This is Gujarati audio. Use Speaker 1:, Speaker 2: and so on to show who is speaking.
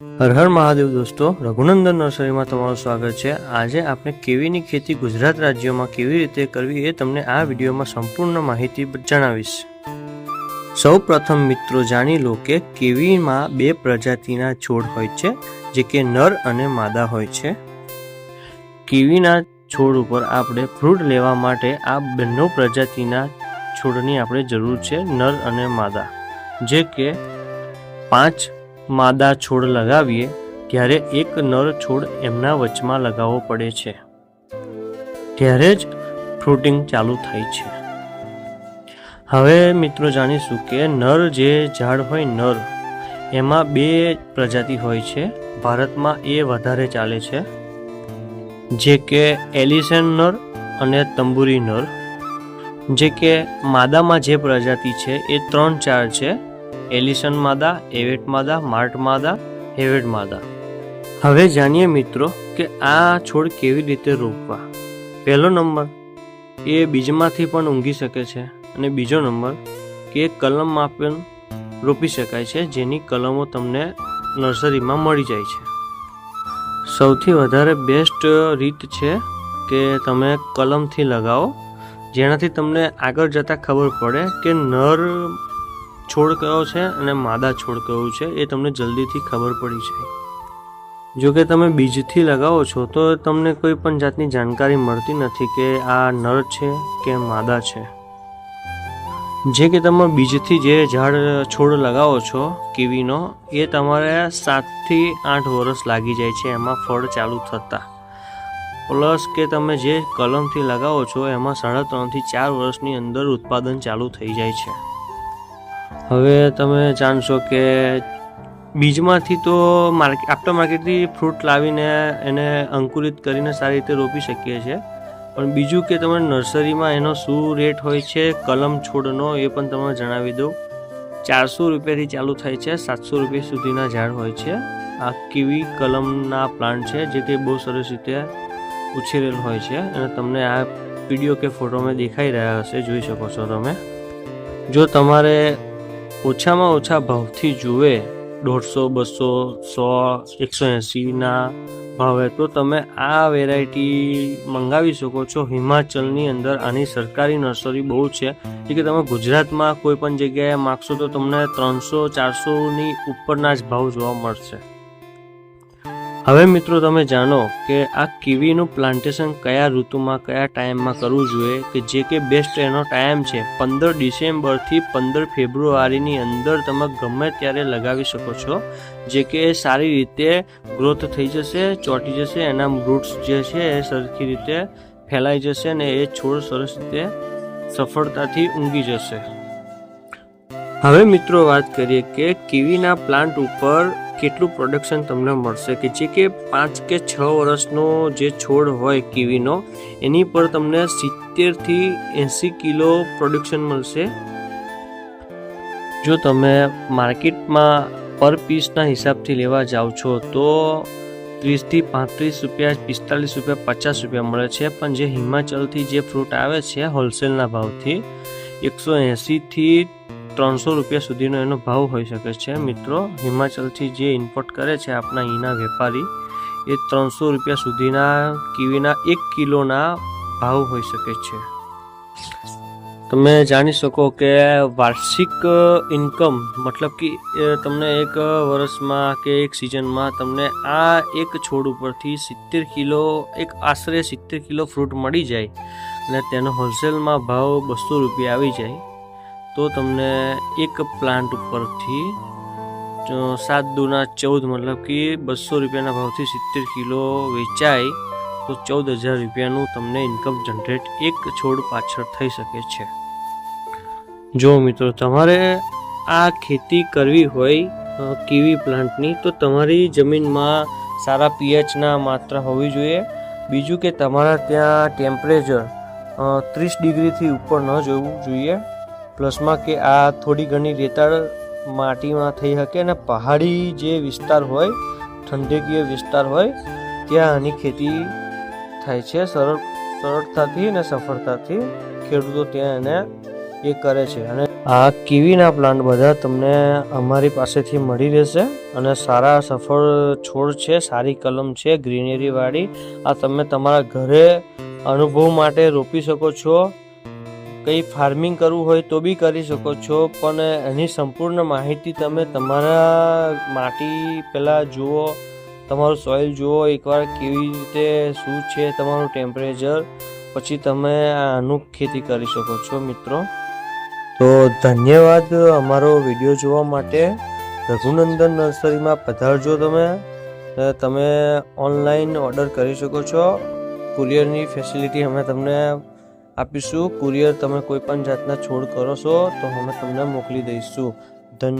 Speaker 1: હર હર મહાદેવ દોસ્તો, રઘુનંદન નર્સરીમાં તમારું સ્વાગત છે. આજે આપણે કેવીની ખેતી ગુજરાત રાજ્યમાં કેવી રીતે કરવી એ તમને આ વિડીયોમાં સંપૂર્ણ માહિતી જણાવીશ. સૌ પ્રથમ મિત્રો જાણી લો કે કેવીમાં બે પ્રજાતિના છોડ હોય છે, જે કે નર અને માદા હોય છે. કેવીના છોડ ઉપર આપણે ફ્રૂટ લેવા માટે આ બંને પ્રજાતિના છોડની આપણે જરૂર છે, નર અને માદા. જે કે પાંચ માદા છોડ લગાવીએ, ત્યારે એક નર છોડ એમના વચમાં લગાવવો પડે છે. ત્યારે જ ફ્રૂટિંગ ચાલુ થાય છે. હવે મિત્રો જાણીશું કે નર જે ઝાડ હોય નર, એમાં બે પ્રજાતિ હોય છે. ભારતમાં એ વધારે ચાલે છે. જે કે એલિસન નર અને તંબુરી નર. જે કે માદામાં જે પ્રજાતિ છે એ ત્રણ ચાર છે. એલિસન માદા, એવેટ માદા, માર્ટ માદા હેવેટ માદા. હવે જાણીએ મિત્રો કે આ છોડ કેવી રીતે રોપવા. પહેલો નંબર, એ બીજમાંથી પણ ઊંઘી શકે છે. અને બીજો નંબર, કે કલમમાં પણ રોપી શકાય છે, જેની કલમો તમને નર્સરીમાં મળી જાય છે. સૌથી વધારે બેસ્ટ રીત છે કે તમે કલમથી લગાવો, જેનાથી તમને આગળ જતાં ખબર પડે કે નર છોડ કયો છે અને માદા છોડ કયો છે એ તમને જલ્દીથી ખબર પડી જાય. જો કે તમે બીજથી લગાવો છો, તો તમને કોઈ પણ જાતની જાણકારી મળતી નથી કે આ નર છે કે માદા છે. જે કે તમે બીજથી જે ઝાડ, છોડ લગાવો છો, કીવીનો, એ તમારે સાતથી આઠ વર્ષ લાગી જાય છે, એમાં ફળ ચાલુ થતાં. પ્લસ કે તમે જે કલમથી લગાવો છો, એમાં સાડા ત્રણથી ચાર વર્ષની અંદર ઉત્પાદન ચાલુ થઈ જાય છે. હવે તમે જાણશો કે બીજમાંથી તો માર્કેટ આફ્ટર માર્કેટથી ફ્રૂટ લાવીને એને અંકુરિત કરીને સારી રીતે રોપી શકીએ છીએ. પણ બીજું કે તમે નર્સરીમાં એનો શું રેટ હોય છે, કલમ છોડનો એ પણ તમને જણાવી દઉં. ચારસો રૂપિયાથી ચાલુ થાય છે, સાતસો રૂપિયા સુધીના ઝાડ હોય છે. આ કીવી કલમના પ્લાન્ટ છે જે કે બહુ સરસ રીતે ઉછેરેલ હોય છે અને તમને આ વીડિયો કે ફોટોમાં દેખાઈ રહ્યા હશે, જોઈ શકો છો તમે. જો તમારે ઓછામાં ઓછા ભાવથી જુએ દોઢસો, બસો, સો, એકસો એંસીના ભાવે, તો તમે આ વેરાયટી મંગાવી શકો છો. હિમાચલની અંદર આની સરકારી નર્સરી બહુ છે. એટલે કે તમે ગુજરાતમાં કોઈ પણ જગ્યાએ માગશો તો તમને ત્રણસો, ચારસોની ઉપરના જ ભાવ જોવા મળશે. હવે મિત્રો તમે જાણો કે આ કીવીનું પ્લાન્ટેશન કયા ઋતુમાં, કયા ટાઈમમાં કરવું જોઈએ કે જે કે બેસ્ટ એનો ટાઈમ છે. પંદર ડિસેમ્બરથી પંદર ફેબ્રુઆરીની અંદર તમે ગમે ત્યારે લગાવી શકો છો. જે કે સારી રીતે ગ્રોથ થઈ જશે, ચોંટી જશે, એના રૂટ્સ જે છે એ સરખી રીતે ફેલાઈ જશે અને એ છોડ સરસ રીતે સફળતાથી ઊંઘી જશે. હવે મિત્રો વાત કરીએ કે કીવીના પ્લાન્ટ ઉપર કેટલું પ્રોડક્શન તમને મળશે? કે જે કે પાંચ કે છ વર્ષનો જે છોડ હોય કીવીનો, એની પર તમને સિત્તેરથી એંસી કિલો પ્રોડક્શન મળશે. જો તમે માર્કેટમાં પર પીસના હિસાબથી લેવા જાઓ છો, તો ત્રીસથી પાંત્રીસ રૂપિયા, પિસ્તાલીસ રૂપિયા, પચાસ રૂપિયા મળે છે. પણ જે હિમાચલથી જે ફ્રૂટ આવે છે હોલસેલના ભાવથી, એકસો એંસીથી ત્રણસો રૂપિયા સુધીનો એનો ભાવ હોઈ શકે છે. મિત્રો, હિમાચલથી જે ઇમ્પોર્ટ કરે છે આપણા અહીંના વેપારી, એ ત્રણસો રૂપિયા સુધીના કીવીના એક કિલોના ભાવ હોઈ શકે છે. તમે જાણી શકો કે વાર્ષિક ઇન્કમ મતલબ કે તમને એક વર્ષમાં કે એક સિઝનમાં તમને આ એક છોડ ઉપરથી સિત્તેર કિલો, એક આશરે સિત્તેર કિલો ફ્રૂટ મળી જાય અને તેનો હોલસેલમાં ભાવ બસો રૂપિયા આવી જાય. તો તમને એક પ્લાન્ટ ઉપરથી સાત દુના ચૌદ મતલબ કે બસો રૂપિયાના ભાવથી સિત્તેર કિલો વેચાય, તો ચૌદ હજાર રૂપિયાનું તમને ઇન્કમ જનરેટ એક છોડ પાછળ થઈ શકે છે. જો મિત્રો, તમારે આ ખેતી કરવી હોય કીવી પ્લાન્ટની તો તમારી જમીનમાં સારા પીએચના માત્રા હોવી જોઈએ. બીજું કે તમારા ત્યાં ટેમ્પરેચર ત્રીસ ડિગ્રીથી ઉપર ન જવું જોઈએ. પ્લસમાં કે આ થોડી ઘણી રેતાળ માટીમાં થઈ શકે અને પહાડી જે વિસ્તાર હોય, ઠંડકીય વિસ્તાર હોય, ત્યાં આની ખેતી થાય છે સરળ, સરળતાથી અને સફળતાથી. ખેડૂતો ત્યાં એને એ કરે છે. અને આ કીવીના પ્લાન્ટ બધા તમને અમારી પાસેથી મળી રહેશે અને સારા સફળ છોડ છે, સારી કલમ છે ગ્રીનરીવાળી આ તમે તમારા ઘરે અનુભવ માટે રોપી શકો છો. કંઈ ફાર્મિંગ કરવું હોય તો બી કરી શકો છો, પણ એની સંપૂર્ણ માહિતી તમે તમારા માટી પહેલાં જુઓ, તમારું સોઇલ જુઓ, એકવાર કેવી રીતે શું છે તમારું ટેમ્પરેચર પછી તમે આનું ખેતી કરી શકો છો મિત્રો. તો ધન્યવાદ અમારો વીડિયો જોવા માટે. રઘુનંદન નર્સરીમાં પધારજો તમે. તમે ઓનલાઈન ઓર્ડર કરી શકો છો. કુરિયરની ફેસિલિટી અમે તમને આપીશું. કુરિયર તમે કોઈ પણ જાતના છોડ કરો છો, તો અમે તમને મોકલી દઈશું. ધન્ય